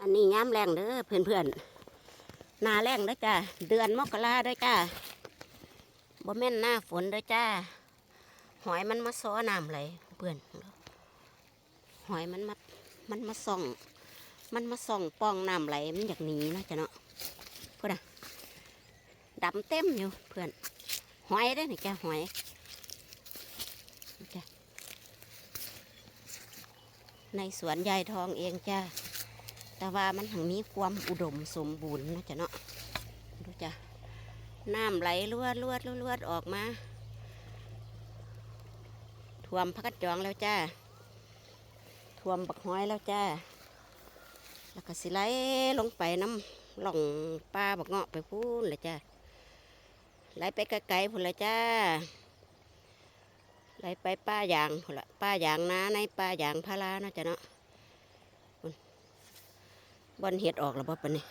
อันนี้ย้ำแรงเด้อเพื่อนเพื่อนๆนาแรงเด้อจ้าเดือนมกราเด้อจ้าบ่แม่นหน้าฝนเด้อจ้าหอยมันมาซ้อน้ำไหลเพื่อนหอยมันมามันมาส่อง มันมาส่องป้องน้ำไหลมันอยากหนีนะจ้ะเนาะเพื่อนดำเต็มอยู่เพื่อนหอยได้อนี่จ้าหอยจ้ะในสวนยายทองเองจ้า แต่ว่ามันหังมีความอุดมสมบูรณ์นะจ้ะเนาะดูจ้ะน้ำไหลลวดลวดลวดออกมาท่วมพักกระจองแล้วจ้าท่วมบักห้อยแล้วจ้าแล้วก็สิไหลลงไปน้ำหล่องป้าบักเงาะไปพูนเลยจ้าไหลไปไกลๆพุ่นเลยจ้าไหลไปป้ายางพุ่นละป้ายางนาในป้ายางพาราเนาะจ้ะเนาะ บอนเห็ดออกแล้วบ่ปะนี่